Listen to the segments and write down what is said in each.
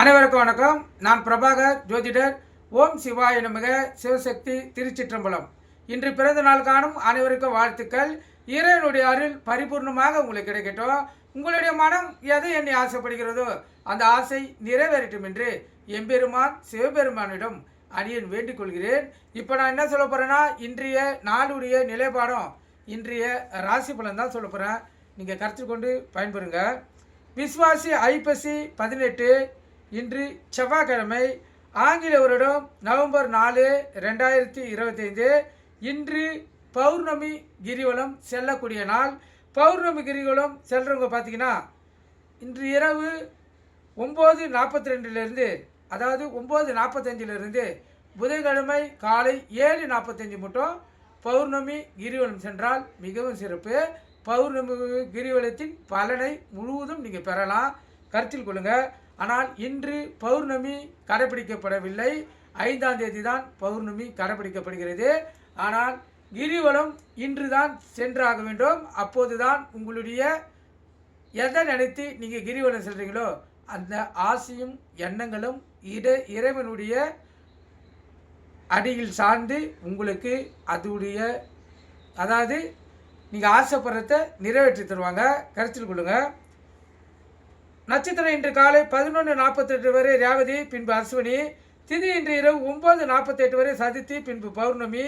அனைவருக்கும் வணக்கம். நான் பிரபாகர் ஜோதிடர். ஓம் சிவாய நமக. சிவசக்தி திருச்சிற்றம்பலம். இன்று பிறந்த நாள் காணும் அனைவருக்கும் வாழ்த்துக்கள். இறைவனுடைய அருள் பரிபூர்ணமாக உங்களுக்கு கிடைக்கட்டும். உங்களுடைய மனம் எதை என்னை ஆசைப்படுகிறதோ அந்த ஆசை நிறைவேறட்டும் என்று எம்பெருமான் சிவபெருமானிடம் அடியேன் வேண்டிக் கொள்கிறேன். இப்போ நான் என்ன சொல்ல போகிறேன்னா இன்றைய நாளுடைய நிலைப்பாடம் இன்றைய ராசி பலன் தான் சொல்ல போகிறேன் நீங்கள் கருத்து கொண்டு பயன்பெறுங்க. விஸ்வாசி ஐப்பசி பதினெட்டு இன்று செவ்வாய்க்கிழமை ஆங்கில வருடம் நவம்பர் நாலு ரெண்டாயிரத்தி இருபத்தைந்து இன்று பௌர்ணமி கிரிவலம் செல்லக்கூடிய நாள். பௌர்ணமி கிரிவலம் செல்றவங்க பார்த்தீங்கன்னா இன்று இரவு ஒம்பது நாற்பத்தி ரெண்டுலேருந்து அதாவது ஒம்பது நாற்பத்தஞ்சிலிருந்து புதன்கிழமை காலை ஏழு நாற்பத்தஞ்சு மட்டும் பௌர்ணமி கிரிவலம் சென்றால் மிகவும் சிறப்பு. பௌர்ணமி கிரிவலத்தின் பலனை முழுவதும் நீங்கள் பெறலாம். கருத்தில் கொள்ளுங்கள் ஆனால் இன்று பௌர்ணமி கடைபிடிக்கப்படவில்லை. ஐந்தாம் தேதி தான் பௌர்ணமி கடைபிடிக்கப்படுகிறது. ஆனால் கிரிவலம் இன்று தான் சென்றாக வேண்டும். அப்போது தான் உங்களுடைய எதை நினைத்து நீங்கள் கிரிவலம் செல்கிறீங்களோ அந்த ஆசையும் எண்ணங்களும் இட இறைவனுடைய அடியில் சார்ந்து உங்களுக்கு அதுடைய அதாவது நீங்கள் ஆசைப்படுறத நிறைவேற்றி தருவாங்க. கருத்தில் கொள்ளுங்கள் நட்சத்திரம் இன்று காலை பதினொன்று நாற்பத்தெட்டு வரை ரேவதி பின்பு அஸ்வினி திதி இன்று இரவு ஒம்பது நாற்பத்தெட்டு வரை சதித்தி பின்பு பௌர்ணமி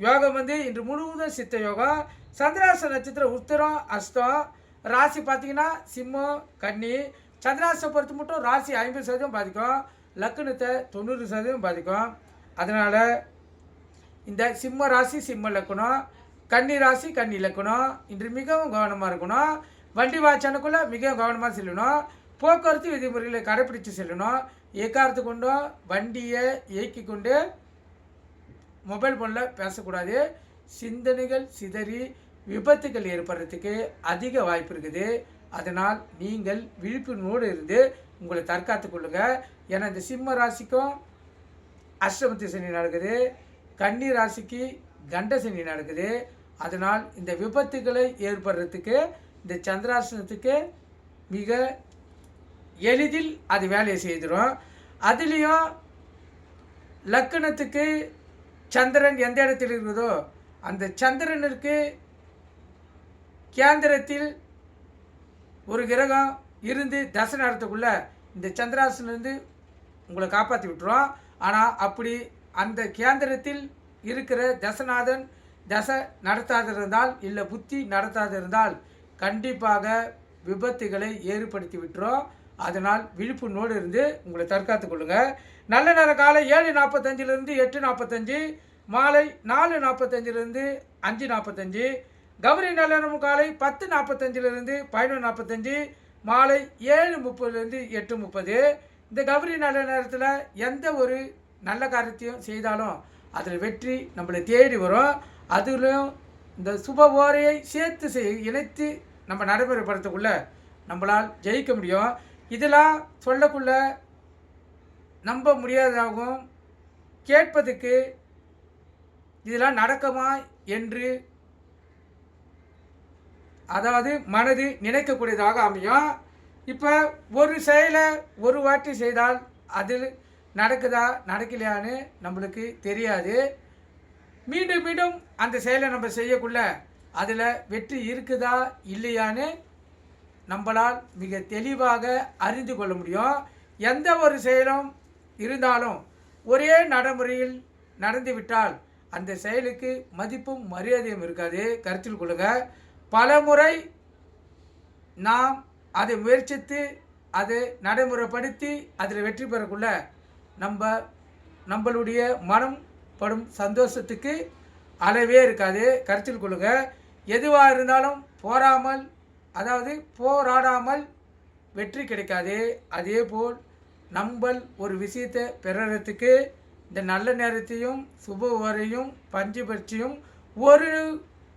யோகம் வந்து இன்று முழுவதும் சித்த யோகம் சந்திராச நட்சத்திரம் உத்தரம் அஸ்தம் ராசி பார்த்தீங்கன்னா சிம்மம் கன்னி சந்திராசை பொறுத்து மட்டும் ராசி ஐம்பது சதவீதம் பாதிக்கும் லக்னத்தை தொண்ணூறு சதவீதம் பாதிக்கும். அதனால் இந்த சிம்ம ராசி சிம்ம லக்கணம் கன்னி ராசி கன்னி லக்கணம் இன்று மிகவும் கவனமாக இருக்கணும். வண்டி வாய்ச்சானுக்குள்ளே மிகவும் கவனமாக செல்லணும். போக்குவரத்து விதிமுறைகளை கடைப்பிடித்து செல்லணும். எக்காரத்து கொண்டும் வண்டியை இயக்கி கொண்டு மொபைல் ஃபோனில் பேசக்கூடாது. சிந்தனைகள் சிதறி விபத்துகள் ஏற்படுறதுக்கு அதிக வாய்ப்பு இருக்குது. அதனால் நீங்கள் விழிப்புணர்வோடு இருந்து உங்களை தற்காத்து கொள்ளுங்கள் ஏன்னா இந்த சிம்ம ராசிக்கும் அஷ்டமத்து சனி நடக்குது. கன்னி ராசிக்கு கண்ட சனி நடக்குது. அதனால் இந்த விபத்துகளை ஏற்படுறதுக்கு இந்த சந்திராசனத்துக்கு மிக எளிதில் அது வேலையை செய்திடும் அதுலேயும் லக்கணத்துக்கு சந்திரன் எந்த இடத்தில் இருக்குதோ அந்த சந்திரனுக்கு கேந்திரத்தில் ஒரு கிரகம் இருந்து தசை நேரத்துக்குள்ளே இந்த சந்திராசனிலிருந்து உங்களை காப்பாற்றி விட்டுரும். ஆனால் அப்படி அந்த கேந்திரத்தில் இருக்கிற தசநாதன் தசை நடத்தாது இருந்தால் இல்லை புத்தி நடத்தாது இருந்தால் கண்டிப்பாக விபத்துகளை ஏற்படுத்தி விட்டுரும். அதனால் விழிப்புணோடு இருந்து உங்களை தற்காத்து கொள்ளுங்கள் நல்ல நேர காலை ஏழு நாற்பத்தஞ்சிலிருந்து எட்டு நாற்பத்தஞ்சு மாலை நாலு நாற்பத்தஞ்சிலிருந்து அஞ்சு நாற்பத்தஞ்சு கௌரி நல்ல காலை பத்து நாற்பத்தஞ்சிலிருந்து பதினொன்று நாற்பத்தஞ்சு மாலை ஏழு முப்பதுலேருந்து எட்டு முப்பது. இந்த கௌரி நல்ல நேரத்தில் எந்த ஒரு நல்ல காரியத்தையும் செய்தாலும் அதில் வெற்றி நம்மளை தேடி வரும். அதுலேயும் இந்த சுப ஓரையை சேர்த்து செய் இணைத்து நம்ம நடைமுறைப்படுத்தக்குள்ளே நம்மளால் ஜெயிக்க முடியும். இதெல்லாம் சொல்லக்குள்ள நம்ப முடியாததாகவும் கேட்பதுக்கு இதெல்லாம் நடக்குமா என்று அதாவது மனது நினைக்கக்கூடியதாக அமையும். இப்போ ஒரு செயலை ஒரு வாட்டி செய்தால் அது நடக்குதா நடக்கலையான்னு நம்மளுக்கு தெரியாது. மீண்டும் மீண்டும் அந்த செயலை நம்ம செய்யக்குள்ள அதில் வெற்றி இருக்குதா இல்லையான்னு நம்மளால் மிக தெளிவாக அறிந்து கொள்ள முடியும். எந்த ஒரு செயலும் இருந்தாலும் ஒரே நடைமுறையில் நடந்துவிட்டால் அந்த செயலுக்கு மதிப்பும் மரியாதையும் இருக்காது. கருத்தில் கொள்ளுங்க. பல முறை நாம் அதை முயற்சித்து அதை நடைமுறைப்படுத்தி அதில் வெற்றி பெறக்குள்ள நம்ம நம்மளுடைய மனம் படும் சந்தோஷத்துக்கு அளவே இருக்காது. கருத்தில் கொள்ளுங்கள் எதுவாக இருந்தாலும் போராமல் அதாவது போராடாமல் வெற்றி கிடைக்காது. அதே போல் நம்மள் ஒரு விஷயத்தை பெறறதுக்கு இந்த நல்ல நேரத்தையும் சுப ஓரையும் பஞ்சு பட்சியும் ஒரு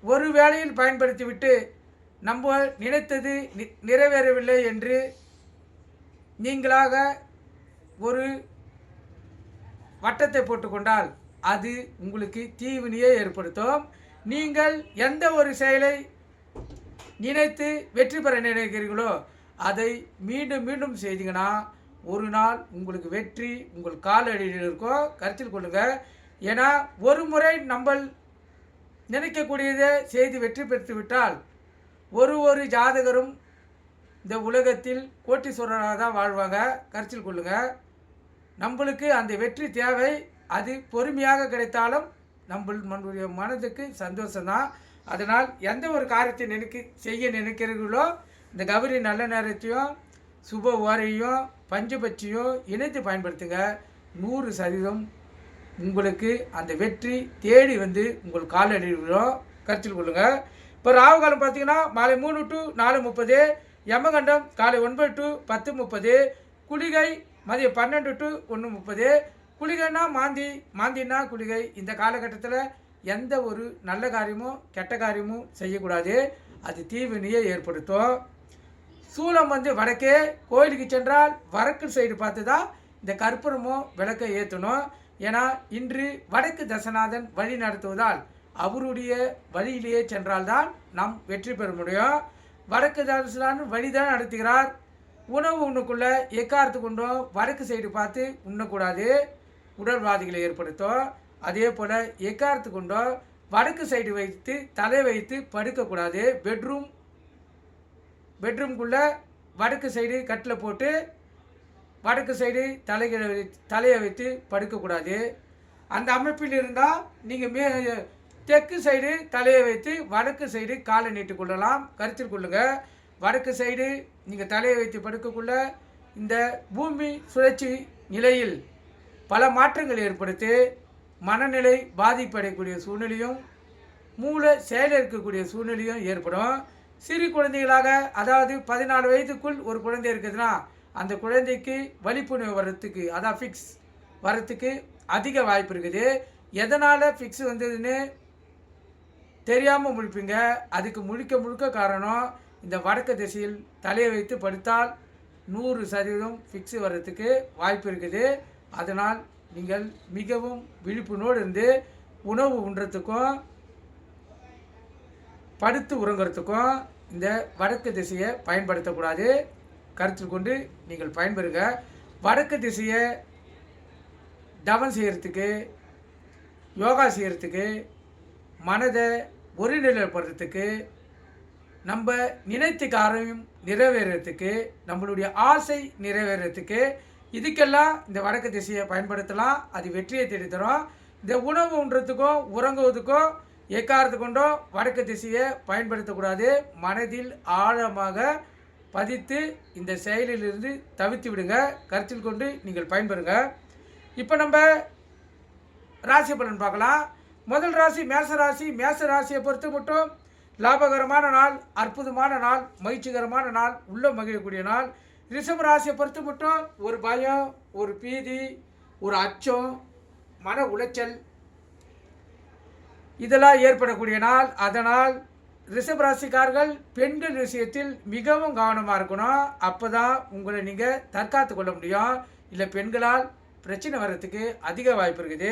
ஒரு வேளையில் பயன்படுத்திவிட்டு நம்ம நினைத்தது நி- நிறைவேறவில்லை என்று நீங்களாக ஒரு வட்டத்தை போட்டுக்கொண்டால் அது உங்களுக்கு தீவினையே ஏற்படுத்தும். நீங்கள் எந்த ஒரு செயலை நினைத்து வெற்றி பெற நினைக்கிறீர்களோ அதை மீண்டும் மீண்டும் செய்தீங்கன்னா ஒரு நாள் உங்களுக்கு வெற்றி உங்கள் காலடியில் இருக்கோ கருத்தில் கொள்ளுங்க. ஏன்னா ஒரு முறை நம்ம நினைக்கக்கூடியதை செய்து வெற்றி பெற்று விட்டால் ஒரு ஒரு ஜாதகரும் இந்த உலகத்தில் கோட்டீஸ்வரராக தான் வாழ்வாங்க. கருத்தில் கொள்ளுங்க. நம்மளுக்கு அந்த வெற்றி தேவை. அது பொறுமையாக கிடைத்தாலும் நம்ம நம்மளுடைய மனதுக்கு சந்தோஷம்தான். அதனால் எந்த ஒரு காரியத்தை நினைக்க செய்ய நினைக்கிறீர்களோ இந்த கௌரி நல்ல நேரத்தையும் சுப ஓரையும் பஞ்சபட்சியும் இணைத்து பயன்படுத்துங்க. நூறு சதவீதம் உங்களுக்கு அந்த வெற்றி தேடி வந்து உங்கள் காலடிவிலும் கருத்தில் கொள்ளுங்கள் இப்போ ராகு காலம் பார்த்தீங்கன்னா மாலை மூணு டு நாலு முப்பது யமகண்டம் காலை ஒன்பது டு பத்து முப்பது குளிகை மதியம் பன்னெண்டு டு ஒன்று முப்பது குளிகைன்னா மாந்தி மாந்தின்னா குளிகை. இந்த காலகட்டத்தில் எந்த ஒரு நல்ல காரியமும் கெட்ட காரியமும் செய்யக்கூடாது. அது தீவினையை ஏற்படுத்தும். சூளம் வந்து வடக்கே கோயிலுக்கு சென்றால் வடக்கு சைடு பார்த்து தான் இந்த கற்பூரமும் விளக்கை ஏற்றணும் ஏன்னா இன்று வடக்கு தசநாதன் வழி நடத்துவதால் அவருடைய வழியிலேயே சென்றால்தான் நாம் வெற்றி பெற முடியும். வடக்கு தசநாதன் வழி தான் நடத்துகிறார். உணவு உண்ணுக்குள்ளே எக்காரத்து கொண்டும் வடக்கு சைடு பார்த்து உண்ணக்கூடாது. உடல்வாதிகளை ஏற்படுத்தும். அதே போல் எக்காரத்து கொண்டோ வடக்கு சைடு வைத்து தலை வைத்து படுக்கக்கூடாது. பெட்ரூம் பெட்ரூம்குள்ளே வடக்கு சைடு கட்டில் போட்டு வடக்கு சைடு தலைகளை வைத்து தலையை வைத்து படுக்கக்கூடாது. அந்த அமைப்பில் இருந்தால் நீங்கள் மே தெற்கு சைடு தலையை வைத்து வடக்கு சைடு காலை நீட்டு கொள்ளலாம். கருத்தில் கொள்ளுங்கள் வடக்கு சைடு நீங்கள் தலையை வைத்து படுக்கக்குள்ள இந்த பூமி சுழற்சி நிலையில் பல மாற்றங்கள் ஏற்படுத்தி மனநிலை பாதிப்படையக்கூடிய சூழ்நிலையும் மூளை செயல் இருக்கக்கூடிய சூழ்நிலையும் ஏற்படும். சிறு குழந்தைகளாக அதாவது பதினாலு வயதுக்குள் ஒரு குழந்தை இருக்குதுன்னா அந்த குழந்தைக்கு வழிப்புணர்வு வர்றதுக்கு அதான் ஃபிக்ஸ் வர்றதுக்கு அதிக வாய்ப்பு இருக்குது. எதனால் ஃபிக்ஸ் வந்ததுன்னு தெரியாமல் முழிப்பீங்க. அதுக்கு முழிக்க முழுக்க காரணம் இந்த வடக்கு திசையில் தலையை வைத்து படுத்தால் நூறு சதவீதம் ஃபிக்ஸ் வர்றதுக்கு வாய்ப்பு இருக்குது. அதனால் நீங்கள் மிகவும் விழிப்புணோடு இருந்து உணவு உண்றதுக்கும் படுத்து உறங்குறதுக்கும் இந்த வடக்கு திசையை பயன்படுத்தக்கூடாது. கருத்தில் கொண்டு நீங்கள் பயன்பெறுங்க. வடக்கு திசையை தவம் செய்கிறதுக்கு யோகா செய்கிறதுக்கு மனதை ஒருநிலைப்படுறதுக்கு நம்ம நினைத்த காரியம் நிறைவேறத்துக்கு நம்மளுடைய ஆசை நிறைவேறத்துக்கு இதுக்கெல்லாம் இந்த வடக்கு திசையை பயன்படுத்தலாம். அது வெற்றியை தேடித்தரும். இந்த உணவு உண்றதுக்கும் உறங்குவதுக்கும் எக்காரத்து கொண்டோ வடக்கு திசையை பயன்படுத்தக்கூடாது. மனதில் ஆழமாக பதித்து இந்த செயலிலிருந்து தவித்து விடுங்க. கருத்தில் கொண்டு நீங்கள் பயன்பெறுங்க. இப்போ நம்ம ராசி பலன் பார்க்கலாம். முதல் ராசி மேச ராசி. மேச ராசியை பொறுத்து மட்டும் லாபகரமான நாள் அற்புதமான நாள் மகிழ்ச்சிகரமான நாள் உள்ள மகிழக்கூடிய நாள். ரிஷப ராசியை பொறுத்து மட்டும் ஒரு பயம் ஒரு பீதி ஒரு அச்சம் மன உளைச்சல். இதெல்லாம் ஏற்படக்கூடிய நாள். அதனால் ரிஷப ராசிக்காரர்கள் பெண்கள் விஷயத்தில் மிகவும் கவனமாக இருக்கணும். அப்போ தான் உங்களை நீங்கள் தற்காத்து கொள்ள முடியும். இல்லை பெண்களால் பிரச்சனை வர்றதுக்கு அதிக வாய்ப்பு இருக்குது.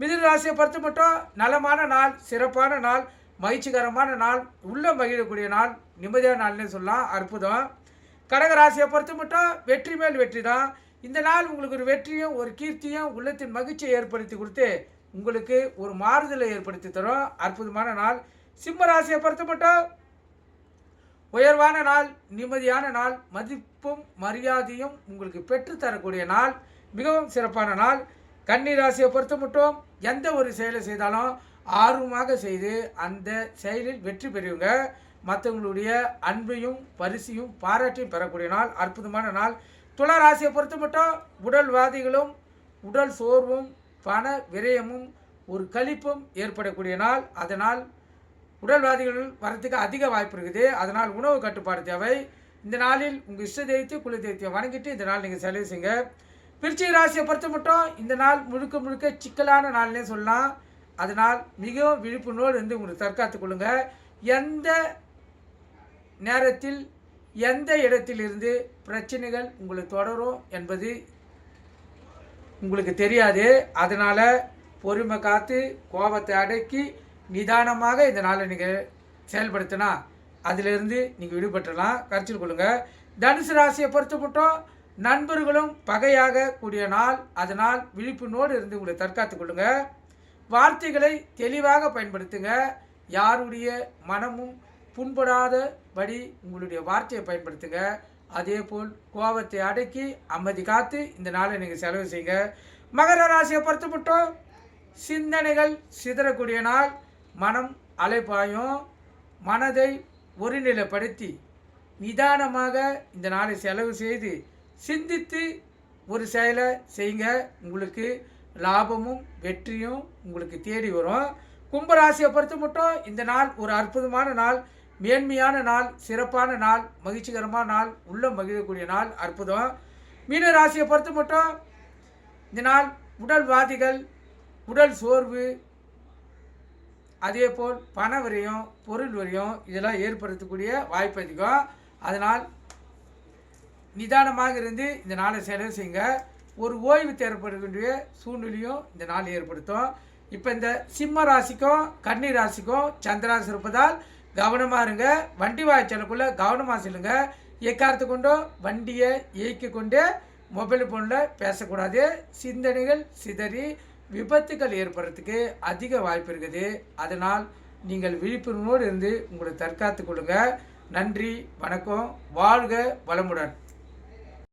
மிதுன ராசியை பொறுத்து மட்டும் நலமான நாள் சிறப்பான நாள் மகிழ்ச்சிகரமான நாள் உள்ள மகிழக்கூடிய நாள் நிம்மதியான நாள்னு சொல்லலாம். அற்புதம். கடக ராசியை பொறுத்த மட்டும் வெற்றி மேல் வெற்றி தான். இந்த நாள் உங்களுக்கு ஒரு வெற்றியும் ஒரு கீர்த்தியும் உள்ளத்தின் மகிழ்ச்சியை ஏற்படுத்தி கொடுத்து உங்களுக்கு ஒரு மாறுதலை ஏற்படுத்தி தரும். அற்புதமான நாள். சிம்ம ராசியை பொறுத்த மட்டும் உயர்வான நாள் நிம்மதியான நாள் மதிப்பும் மரியாதையும் உங்களுக்கு பெற்றுத்தரக்கூடிய நாள் மிகவும் சிறப்பான நாள். கன்னி ராசியை பொறுத்த மட்டும் எந்த ஒரு செயலை செய்தாலும் ஆர்வமாக செய்து அந்த செயலில் வெற்றி பெறுவீங்க. மற்றவங்களுடைய அன்பையும் பரிசையும் பாராட்டியும் பெறக்கூடிய நாள் அற்புதமான நாள். துளா ராசியை பொறுத்து மட்டும் உடல்வாதிகளும் உடல் சோர்வும் பண விரயமும் ஒரு கழிப்பும் ஏற்படக்கூடிய நாள். அதனால் உடல்வாதிகள் வரத்துக்கு அதிக வாய்ப்பு இருக்குது. அதனால் உணவு கட்டுப்பாடு தேவை. இந்த நாளில் உங்கள் இஷ்ட தெய்வத்தை குல தெய்வத்தை வணங்கிட்டு இந்த நாள் நீங்கள் செலவு செய்யுங்க. விருச்சிக ராசியை பொறுத்த மட்டும் இந்த நாள் முழுக்க முழுக்க சிக்கலான நாள்னே சொல்லலாம். அதனால் மிகவும் விழிப்புணர்வோடு இருந்து உங்களுக்கு தற்காத்துக் கொள்ளுங்கள் எந்த நேரத்தில் எந்த இடத்திலிருந்து பிரச்சனைகள் உங்களை தொடரும் என்பது உங்களுக்கு தெரியாது. அதனால் பொறுமை காத்து கோபத்தை அடக்கி நிதானமாக இந்த நாளை நீங்கள் செயல்படுத்தினா அதிலிருந்து நீங்கள் விடுபட்டுறலாம் கருத்தில் கொள்ளுங்கள் தனுசு ராசியை பொறுத்த மட்டும் நண்பர்களும் பகையாக கூடிய நாள். அதனால் விழிப்புணோடு இருந்து உங்களை தற்காத்துக் கொள்ளுங்கள் வார்த்தைகளை தெளிவாக பயன்படுத்துங்க. யாருடைய மனமும் புண்படாதபடி உங்களுடைய வார்த்தையை பயன்படுத்துங்க. அதே போல் கோபத்தை அடக்கி அமைதி காத்து இந்த நாளை நீங்கள் செலவு செய்யுங்க மகர ராசியை பொறுத்து மட்டும் சிந்தனைகள் சிதறக்கூடிய நாள். மனம் அலைப்பாயும் மனதை ஒருநிலைப்படுத்தி நிதானமாக இந்த நாளை செலவு செய்து சிந்தித்து ஒரு செயலை செய்யுங்க உங்களுக்கு லாபமும் வெற்றியும் உங்களுக்கு தேடி வரும். கும்பராசியை பொறுத்து மட்டும் இந்த நாள் ஒரு அற்புதமான நாள். மேன்மையான நாள் சிறப்பான நாள் மகிழ்ச்சிகரமான நாள் உள்ள மகிழக்கூடிய நாள் அற்புதம். மீன ராசியை பொறுத்த மட்டும் இந்த நாள் உடல் வாதிகள் உடல் சோர்வு அதே போல் பண வரையும் பொருள் வரையும் இதெல்லாம் ஏற்படுத்தக்கூடிய வாய்ப்பு அதிகம். அதனால் நிதானமாக இருந்து இந்த நாளை செலவு செய்யுங்க. ஒரு ஓய்வு தேவைப்படக்கூடிய சூழ்நிலையும் இந்த நாள் ஏற்படுத்தும். இப்போ இந்த சிம்ம ராசிக்கும் கன்னி ராசிக்கும் சந்திராசி இருப்பதால் கவனமாக இருங்க. வண்டி வாய்ச்சலுக்குள்ளே கவனமாக செல்லுங்க. எக்காரத்து கொண்டோ வண்டியை இயக்கி கொண்டே மொபைல் ஃபோனில் பேசக்கூடாது. சிந்தனைகள் சிதறி விபத்துக்கள் ஏற்படுறதுக்கு அதிக வாய்ப்பு இருக்குது. அதனால் நீங்கள் விழிப்புணர்வோடு இருந்து உங்களை தற்காத்து கொள்ளுங்கள் நன்றி வணக்கம். வாழ்க வளமுடன்.